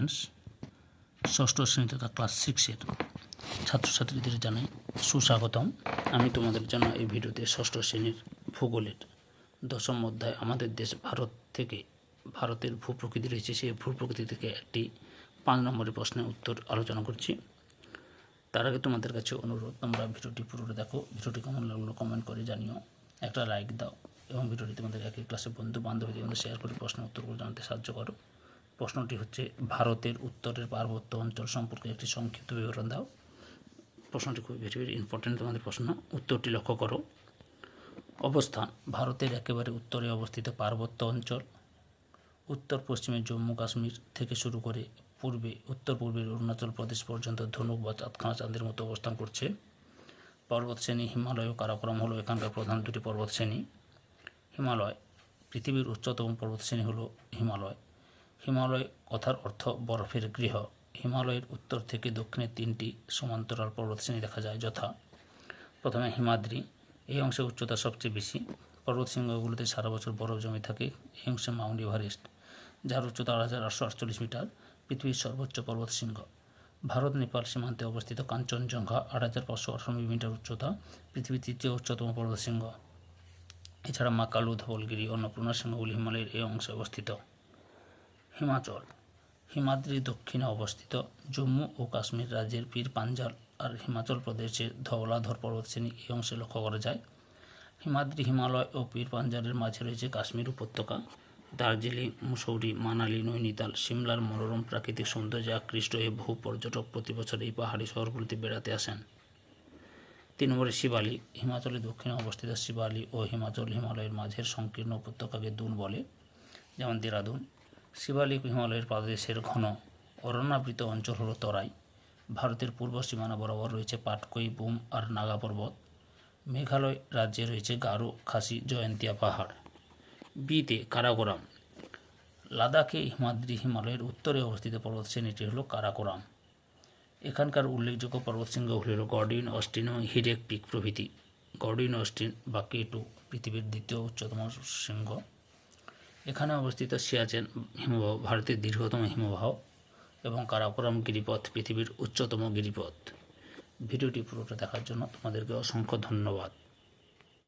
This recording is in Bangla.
স্টুডেন্টস ষষ্ঠ শ্রেণি তথা ক্লাস সিক্সের ছাত্রছাত্রীদের জানাই সুস্বাগতম। আমি তোমাদের জন্য এই ভিডিওতে ষষ্ঠ শ্রেণির ভূগোলের দশম অধ্যায় আমাদের দেশ ভারত থেকে, ভারতের ভূপ্রকৃতি রয়েছে, সেই ভূপ্রকৃতি থেকে একটি পাঁচ নম্বরের প্রশ্নের উত্তর আলোচনা করছি। তার আগে তোমাদের কাছে অনুরোধ, তোমরা ভিডিওটি পুরোটা দেখো, ভিডিওটি কেমন লাগল কমেন্ট করে জানিও। একটা লাইক দাও এবং ভিডিওটি তোমাদের একই ক্লাসে বন্ধু বান্ধবীদের মধ্যে শেয়ার করে প্রশ্ন উত্তরগুলো জানতে সাহায্য করো। প্রশ্নটি হচ্ছে, ভারতের উত্তরের পার্বত্য অঞ্চল সম্পর্কে একটি সংক্ষিপ্ত বিবরণ দাও। প্রশ্নটি খুবই ভেরি ভেরি ইম্পর্টেন্ট তোমাদের প্রশ্ন। উত্তরটি লক্ষ্য করো। অবস্থান, ভারতের একেবারে উত্তরে অবস্থিত পার্বত্য অঞ্চল। উত্তর পশ্চিমে জম্মু কাশ্মীর থেকে শুরু করে পূর্বে, উত্তর পূর্বের অরুণাচল প্রদেশ পর্যন্ত ধনুক বা চাঁদখানা চাঁদের মতো অবস্থান করছে। পর্বত শ্রেণি, হিমালয় ও কারাকোরাম হলো এখানকার প্রধান দুটি পর্বত শ্রেণি। হিমালয়, পৃথিবীর উচ্চতম পর্বত শ্রেণি হলো হিমালয়। হিমালয় কথার অর্থ বরফের গৃহ। হিমালয়ের উত্তর থেকে দক্ষিণে তিনটি সমান্তরাল পর্বতশ্রেণী দেখা যায়, যথা প্রথমে হিমাদ্রি, এই অংশে উচ্চতা সবচেয়ে বেশি। পর্বতশৃঙ্গগুলোতে সারা বছর বরফ জমে থাকে, এই অংশে মাউন্ট এভারেস্ট, যার উচ্চতা আট হাজার আটশো আটচল্লিশ মিটার, পৃথিবীর সর্বোচ্চ পর্বতশৃঙ্গ। ভারত, নেপাল সীমান্তে অবস্থিত কাঞ্চনজঙ্ঘা আট হাজার পাঁচশো আটানব্বই মিটার উচ্চতা, পৃথিবীর তৃতীয় উচ্চতম পর্বতশৃঙ্গ। এছাড়া মাকালু ধবলগিরি অন্নপূর্ণা শৃঙ্গগুলি হিমালয়ের এই অংশে অবস্থিত। হিমাচল। হিমাদ্রির দক্ষিণে অবস্থিত জম্মু ও কাশ্মীর রাজ্যের পীর পাঞ্জাল আর হিমাচল প্রদেশের ধওলাধর পর্বতশ্রেণী এই অংশে লক্ষ্য করা যায়। হিমাদ্রি হিমালয় ও পীর পাঞ্জালের মাঝে রয়েছে কাশ্মীর উপত্যকা, দার্জিলিং, মুসৌরি, মানালি, নৈনিতাল, সিমলার মনোরম প্রাকৃতিক সৌন্দর্যে আকৃষ্ট হয়ে বহু পর্যটক প্রতি বছর এই পাহাড়ি শহরগুলিতে বেড়াতে আসেন। তিন নম্বরে শিবালি, হিমাচলের দক্ষিণে অবস্থিত শিবালি ও হিমাচল হিমালয়ের মাঝের সংকীর্ণ উপত্যকাকে দুন বলে, যেমন দেরাদুন শিবালিক হিমালয়ের পাদদেশের ঘন অরণ্যাবৃত অঞ্চল হল তরাই। ভারতের পূর্ব সীমানা বরাবর রয়েছে পাটকই, বুম আর নাগা পর্বত। মেঘালয় রাজ্যে রয়েছে গারো, খাসি, জয়ন্তিয়া পাহাড়। বিতে কারাকোরাম। লাদাখে হিমাদ্রি হিমালয়ের উত্তরে অবস্থিত পর্বত শ্রেণীটি হল কারাকোরাম। এখানকার উল্লেখযোগ্য পর্বত পর্বতশৃঙ্গগুলি হল গর্ডিন, অস্টিন এবং হিরেক পিক প্রভৃতি। গর্ডিন, অস্টিন বা কেটু পৃথিবীর দ্বিতীয় উচ্চতম শৃঙ্গ। এখানে অবস্থিত সিয়াচেন হিমবাহ ভারতের দীর্ঘতম হিমবাহ এবং কারাকোরাম গিরিপথ, পৃথিবীর উচ্চতম গিরিপথ। ভিডিওটি পুরোটা দেখার জন্য তোমাদেরকে অসংখ্য ধন্যবাদ।